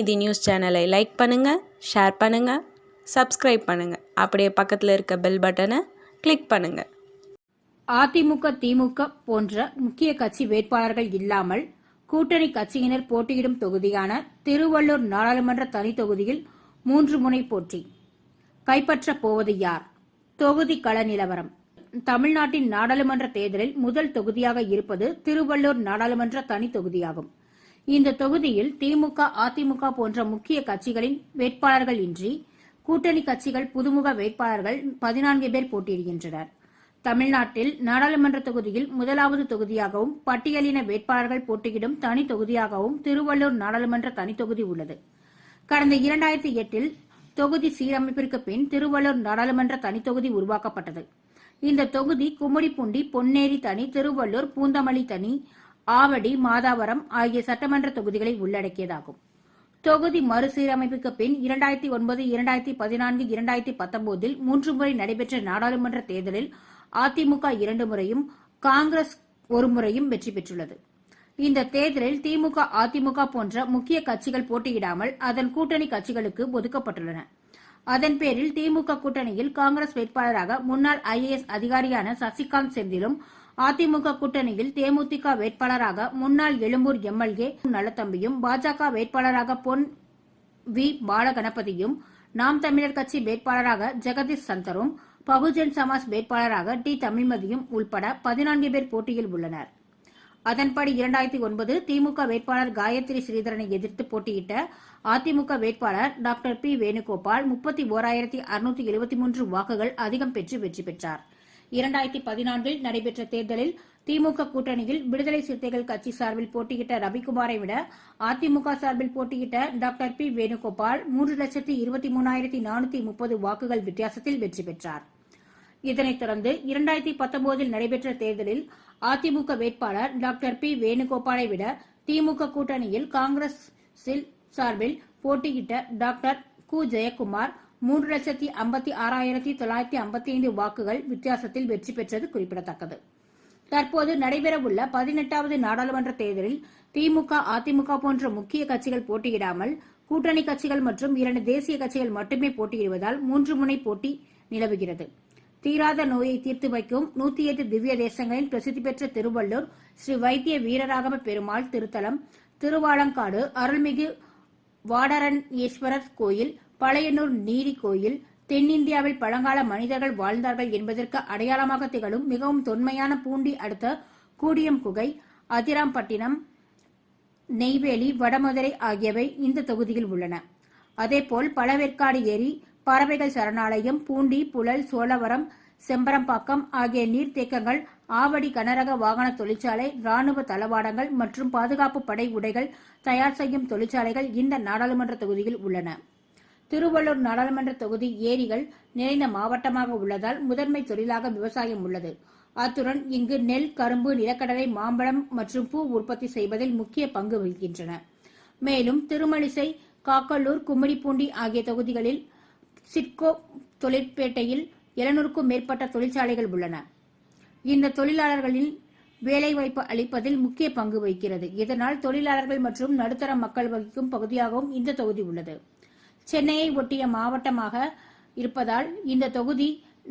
நீதி நியூஸ் சேனலை லைக் பண்ணுங்கள் ஷேர் பண்ணுங்கள் சப்ஸ்கிரைப் பண்ணுங்கள் அப்படியே பக்கத்தில் இருக்க பெல் பட்டனை கிளிக் பண்ணுங்கள் அதிமுக திமுக போன்ற முக்கிய கட்சி வேட்பாளர்கள் இல்லாமல் கூட்டணி கட்சியினர் போட்டியிடும் தொகுதியான திருவள்ளூர் நாடாளுமன்ற தனி தொகுதியில் மூன்று முனை போட்டி. கைப்பற்ற போவது யார்? தொகுதி கள நிலவரம். தமிழ்நாட்டின் நாடாளுமன்ற தேர்தலில் முதல் தொகுதியாக இருப்பது திருவள்ளூர் நாடாளுமன்ற தனி தொகுதியாகும். இந்த தொகுதியில் திமுக அதிமுக போன்ற முக்கிய கட்சிகளின் வேட்பாளர்கள் இன்றி கூட்டணி கட்சிகள் புதுமுக வேட்பாளர்கள் பதினான்கு பேர் போட்டியிடுகின்றனர். தமிழ்நாட்டில் நாடாளுமன்ற தொகுதியில் முதலாவது தொகுதியாகவும் பட்டியலின வேட்பாளர்கள் போட்டியிடும் தனி தொகுதியாகவும் திருவள்ளூர் நாடாளுமன்ற தனி தொகுதி உள்ளது. கடந்த இரண்டாயிரத்தி எட்டில் தொகுதி சீரமைப்பிற்கு பின் திருவள்ளூர் நாடாளுமன்ற தனி தொகுதி உருவாக்கப்பட்டது. இந்த தொகுதி கும்மிடிப்பூண்டி பொன்னேரி தனி திருவள்ளூர் பூந்தமல்லி தனி ஆவடி மாதாவரம் ஆகிய சட்டமன்ற தொகுதிகளை உள்ளடக்கியதாகும். தொகுதி மறுசீரமைப்புக்கு பின் இரண்டாயிரத்தி ஒன்பது இரண்டாயிரத்தி பதினான்கு இரண்டாயிரத்தி பத்தொன்பதில் மூன்று முறை நடைபெற்ற நாடாளுமன்ற தேர்தலில் அதிமுக இரண்டு முறையும் காங்கிரஸ் ஒரு முறையும் வெற்றி பெற்றுள்ளது. இந்த தேர்தலில் திமுக அதிமுக போன்ற முக்கிய கட்சிகள் போட்டியிடாமல் அதன் கூட்டணி கட்சிகளுக்கு ஒதுக்கப்பட்டுள்ளன. அதன் பேரில் திமுக கூட்டணியில் காங்கிரஸ் வேட்பாளராக முன்னாள் ஐஏஎஸ் அதிகாரியான சசிகாந்த் செந்திலும் அதிமுக கூட்டணியில் தேமுதிக வேட்பாளராக முன்னாள் எழும்பூர் எம்எல்ஏ நலத்தம்பியும் பாஜக வேட்பாளராக பொன் வி பாலகணபதியும் நாம் தமிழர் கட்சி வேட்பாளராக ஜெகதீஷ் சந்தரும் பகுஜன் சமாஜ் வேட்பாளராக டி தமிழ்மதியும் உள்பட பதினான்கு பேர் போட்டியில் உள்ளனர். அதன்படி இரண்டாயிரத்தி ஒன்பது திமுக வேட்பாளர் காயத்ரி ஸ்ரீதரனை எதிர்த்து போட்டியிட்ட அதிமுக வேட்பாளர் டாக்டர் பி வேணுகோபால் முப்பத்தி ஓராயிரத்தி அறுநூத்தி எழுபத்தி மூன்று வாக்குகள் அதிகம் பெற்று வெற்றி பெற்றார். இரண்டாயிரத்தி பதினான்கில் நடைபெற்ற தேர்தலில் திமுக கூட்டணியில் விடுதலை சிறுத்தைகள் கட்சி சார்பில் போட்டியிட்ட ரவிக்குமாரை விட அதிமுக சார்பில் போட்டியிட்ட டாக்டர் பி வேணுகோபால் மூன்று லட்சத்தி இருபத்தி மூணாயிரத்தி நானூத்தி முப்பது வாக்குகள் வித்தியாசத்தில் வெற்றி பெற்றார். இதனைத் தொடர்ந்து இரண்டாயிரத்தி பத்தொன்பதில் நடைபெற்ற தேர்தலில் அதிமுக வேட்பாளர் டாக்டர் பி வேணுகோபாலை விட திமுக கூட்டணியில் காங்கிரஸ் சார்பில் போட்டியிட்ட டாக்டர் கு ஜெயக்குமார் மூன்று லட்சத்தி ஐம்பத்தி ஆறாயிரத்தி தொள்ளாயிரத்தி ஐம்பத்தி ஐந்து வாக்குகள் வித்தியாசத்தில் வெற்றி பெற்றது குறிப்பிடத்தக்கது. தற்போது நடைபெறவுள்ள பதினெட்டாவது நாடாளுமன்ற தேர்தலில் திமுக அதிமுக போன்ற முக்கிய கட்சிகள் போட்டியிடாமல் கூட்டணி கட்சிகள் மற்றும் இரண்டு தேசிய கட்சிகள் மட்டுமே போட்டியிடுவதால் மூன்று முனை போட்டி நிலவுகிறது. தீராத நோயை தீர்த்து வைக்கும் நூத்தி எட்டு திவ்ய தேசங்களில் பிரசித்தி பெற்ற திருவள்ளூர் ஸ்ரீ வைத்திய வீரராகவ பெருமாள் திருத்தலம் திருவாலங்காடு அருள்மிகு வாடரண்யேஸ்வரர் கோயில் பழையனூர் நீரி கோயில் தென்னிந்தியாவில் பழங்கால மனிதர்கள் வாழ்ந்தார்கள் என்பதற்கு அடையாளமாக திகழும் மிகவும் தொன்மையான பூண்டி அடுத்த கூடியம் குகை அதிராம்பட்டினம் நெய்வேலி வடமதுரை ஆகியவை இந்த தொகுதியில் உள்ளன. அதேபோல் பழவேற்காடு ஏரி பறவைகள் சரணாலயம் பூண்டி புழல் சோழவரம் செம்பரம்பாக்கம் ஆகிய நீர்த்தேக்கங்கள் ஆவடி கனரக வாகன தொழிற்சாலை ராணுவ தளவாடங்கள் மற்றும் பாதுகாப்பு படை உடைகள் தயார் செய்யும் தொழிற்சாலைகள் இந்த நாடாளுமன்ற தொகுதியில் உள்ளன. திருவள்ளூர் நாடாளுமன்ற தொகுதி ஏரிகள் நிறைந்த மாவட்டமாக உள்ளதால் முதன்மை தொழிலாக விவசாயம் உள்ளது. அத்துடன் இங்கு நெல் கரும்பு நிலக்கடலை மாம்பழம் மற்றும் பூ உற்பத்தி செய்வதில் முக்கிய பங்கு வகிக்கின்றன. மேலும் திருமலிசை காக்கல்லூர் கும்மிடிப்பூண்டி ஆகிய தொகுதிகளில் சிட்கோ தொழிற்பேட்டையில் எழுநூறுக்கும் மேற்பட்ட தொழிற்சாலைகள் உள்ளன. இந்த தொழிலாளர்களில் வேலைவாய்ப்பு அளிப்பதில் முக்கிய பங்கு வகிக்கிறது. இதனால் தொழிலாளர்கள் மற்றும் நடுத்தர மக்கள் வகிக்கும் பகுதியாகவும் இந்த தொகுதி உள்ளது. சென்னையை ஒட்டிய மாவட்டமாக இருப்பதால் இந்த தொகுதி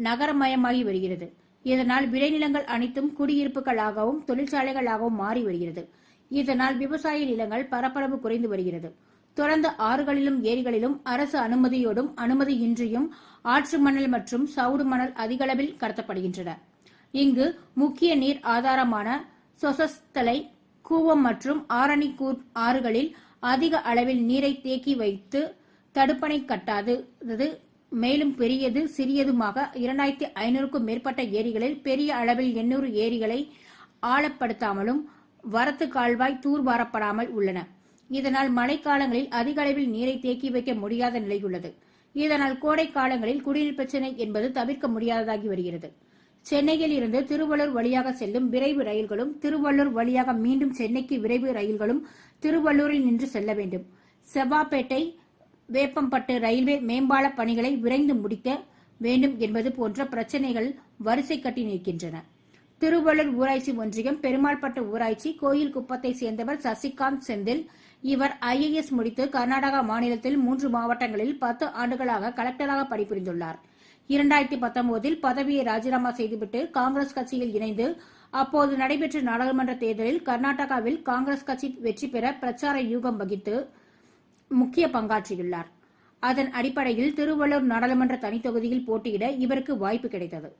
நகரமயமாகி வருகிறது. இதனால் விளைநிலங்கள் அனைத்தும் குடியிருப்புகளாகவும் தொழிற்சாலைகளாகவும் மாறி வருகிறது. இதனால் விவசாய நிலங்கள் பரப்பளவு குறைந்து வருகிறது. தொடர்ந்து ஆறுகளிலும் ஏரிகளிலும் அரசு அனுமதியோடும் அனுமதியின்றியும் ஆற்று மணல் மற்றும் சவுடு மணல் அதிகளவில் கடத்தப்படுகின்றன. இங்கு முக்கிய நீர் ஆதாரமான சொசஸ்தலை கூவம் மற்றும் ஆரணிக்கூர் ஆறுகளில் அதிக அளவில் நீரை தேக்கி வைத்து தடுப்பணை கட்டாதது மேலும் பெரியது சிறியதுமாக இரண்டாயிரத்தி ஐநூறுக்கும் மேற்பட்ட ஏரிகளில் பெரிய அளவில் எண்ணூறு ஏரிகளை ஆழப்படுத்தாமலும் வரத்து கால்வாய் தூர்வாரப்படாமல் உள்ளன. இதனால் மழைக்காலங்களில் அதிக அளவில் நீரை தேக்கி வைக்க முடியாத நிலையுள்ளது. இதனால் கோடை காலங்களில் குடிநீர் பிரச்சினை என்பது தவிர்க்க முடியாததாகி வருகிறது. சென்னையில் இருந்து திருவள்ளூர் வழியாக செல்லும் விரைவு ரயில்களும் திருவள்ளூர் வழியாக மீண்டும் சென்னைக்கு விரைவு ரயில்களும் திருவள்ளூரில் நின்று செல்ல வேண்டும். செவ்வாப்பேட்டை வேப்பம்பட்டு ரயில்வே மேம்பால பணிகளை விரைந்து முடிக்க வேண்டும் என்பது போன்ற பிரச்சனைகள் வரிசை கட்டி நிற்கின்றன. திருவள்ளூர் ஊராட்சி ஒன்றியம் பெருமாள்பட்டு ஊராட்சி கோயில் குப்பத்தை சேர்ந்தவர் சசிகாந்த் செந்தில். இவர் ஐஏஎஸ் முடித்து கர்நாடகா மாநிலத்தில் மூன்று மாவட்டங்களில் பத்து ஆண்டுகளாக கலெக்டராக பணிபுரிந்துள்ளார். இரண்டாயிரத்தி பத்தொன்பதில் பதவியை ராஜினாமா செய்துவிட்டு காங்கிரஸ் கட்சியில் இணைந்து அப்போது நடைபெற்ற நாடாளுமன்ற தேர்தலில் கர்நாடகாவில் காங்கிரஸ் கட்சி வெற்றி பெற பிரச்சார யூகம் வகித்து முக்கிய பங்காற்றியுள்ளார். அதன் அடிப்படையில் திருவள்ளூர் நாடாளுமன்ற தனித்தொகுதியில் போட்டியிட இவருக்கு வாய்ப்பு கிடைத்தது.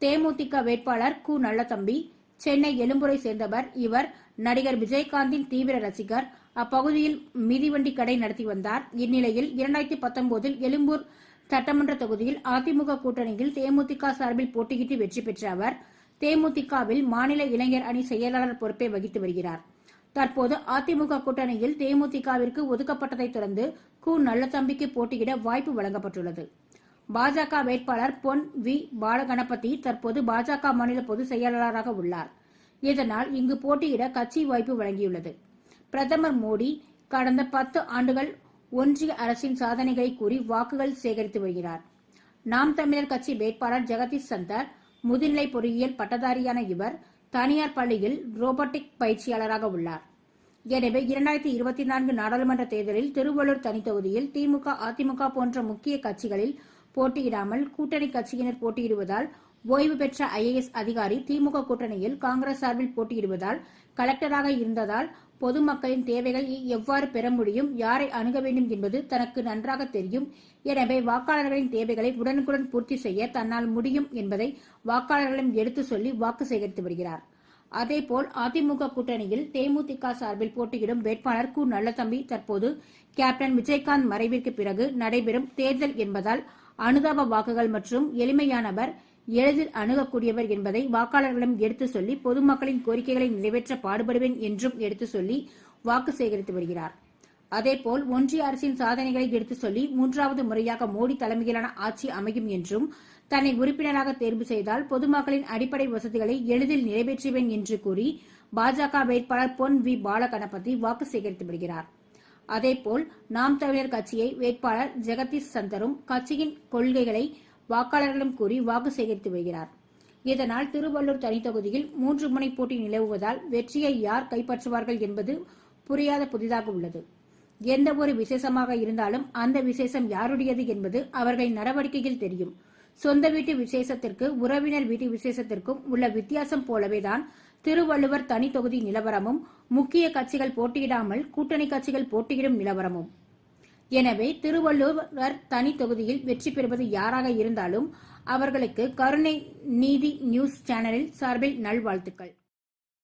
தேமுதிக வேட்பாளர் கு. நல்லதம்பி சென்னை எழும்பூரை சேர்ந்தவர் இவர் நடிகர் விஜயகாந்தின் தீவிர ரசிகர். அப்பகுதியில் மிதிவண்டி கடை நடத்தி வந்தார். இந்நிலையில் இரண்டாயிரத்தி பத்தொன்பதில் எழும்பூர் சட்டமன்ற தொகுதியில் அதிமுக கூட்டணியில் தேமுதிக சார்பில் போட்டியிட்டு வெற்றி பெற்ற அவர் தேமுதிகவில் மாநில இளைஞர் அணி செயலாளர் பொறுப்பை வகித்து வருகிறார். தற்போது அதிமுக கூட்டணியில் தேமுதிகவிற்கு ஒதுக்கப்பட்டதை தொடர்ந்து கு. நல்லதம்பிக்கு போட்டியிட வாய்ப்பு வழங்கப்பட்டுள்ளது. பாஜக வேட்பாளர் பொன் வி. பாலகணபதி தற்போது பாஜக மாநில பொதுச் செயலாளராக உள்ளார். இதனால் இங்கு போட்டியிட கட்சி வாய்ப்பு வழங்கியுள்ளது. பிரதமர் மோடி கடந்த பத்து ஆண்டுகள் ஒன்றிய அரசின் சாதனைகளை கூறி வாக்குகள் சேகரித்து வருகிறார். நாம் தமிழர் கட்சி வேட்பாளர் ஜெகதீஷ் சந்தர் முதுநிலை பொறியியல் பட்டதாரியான இவர் தனியார் பள்ளியில் ரோபோட்டிக் பயிற்சியாளராக உள்ளார். எனவே இரண்டாயிரத்தி இருபத்தி நான்கு நாடாளுமன்ற தேர்தலில் திருவள்ளூர் தனி தொகுதியில் திமுக அதிமுக போன்ற முக்கிய கட்சிகளில் போட்டியிடாமல் கூட்டணி கட்சியினர் போட்டியிடுவதால் ஓய்வு பெற்ற ஐஏஎஸ் அதிகாரி திமுக கூட்டணியில் காங்கிரஸ் சார்பில் போட்டியிடுவதால் கலெக்டராக இருந்ததால் பொதுமக்களின் தேவைகள் எவ்வாறு பெற முடியும் யாரை அணுக வேண்டும் என்பது தனக்கு நன்றாக தெரியும். எனவே வாக்காளர்களின் தேவைகளை உடனுக்குடன் பூர்த்தி செய்ய தன்னால் முடியும் என்பதை வாக்காளர்களிடம் எடுத்து சொல்லி வாக்கு சேகரித்து வருகிறார். அதேபோல் அதிமுக கூட்டணியில் தேமுதிக சார்பில் போட்டியிடும் வேட்பாளர் கு. நல்லதம்பி தற்போது கேப்டன் விஜயகாந்த் மறைவிற்கு பிறகு நடைபெறும் தேர்தல் என்பதால் அனுதாப வாக்குகள் மற்றும் எளிமையானவர் எளிதில் அணுகக்கூடியவர் என்பதை வாக்காளர்களிடம் எடுத்து சொல்லி பொதுமக்களின் கோரிக்கைகளை நிறைவேற்ற பாடுபடுவேன் என்றும் எடுத்து சொல்லி வாக்கு சேகரித்து வருகிறார். அதேபோல் ஒன்றிய அரசின் சாதனைகளை எடுத்து சொல்லி மூன்றாவது முறையாக மோடி தலைமையிலான ஆட்சி அமையும் என்றும் தன்னை உறுப்பினராக தேர்வு செய்தால் பொதுமக்களின் அடிப்படை வசதிகளை எளிதில் நிறைவேற்றுவேன் என்று கூறி பாஜக வேட்பாளர் பொன் வி பாலகணபதி வாக்கு சேகரித்து வருகிறார். அதேபோல் நாம் தமிழர் கட்சியை வேட்பாளர் ஜெகதீஷ் சந்தரும் கட்சியின் கொள்கைகளை வாக்காளர்களும் கூறி வாக்கு சேகரித்து வருகிறார். இதனால் திருவள்ளூர் தனித்தொகுதியில் மூன்று முனை போட்டி நிலவுவதால் வெற்றியை யார் கைப்பற்றுவார்கள் என்பது புரியாத புதிதாக உள்ளது. எந்த ஒரு விசேஷமாக இருந்தாலும் அந்த விசேஷம் யாருடையது என்பது அவர்களின் நடவடிக்கையில் தெரியும். சொந்த வீட்டு விசேஷத்திற்கு உறவினர் வீட்டு விசேஷத்திற்கும் உள்ள வித்தியாசம் போலவேதான் திருவள்ளுவர் தனி தொகுதி நிலவரமும் முக்கிய கட்சிகள் போட்டியிடாமல் கூட்டணி கட்சிகள் போட்டியிடும் நிலவரமும். எனவே திருவள்ளுவர் தனி தொகுதியில் வெற்றி பெறுவது யாராக இருந்தாலும் அவர்களுக்கு கருணை நீதி நியூஸ் சேனலில் சார்பில் நல்வாழ்த்துக்கள்.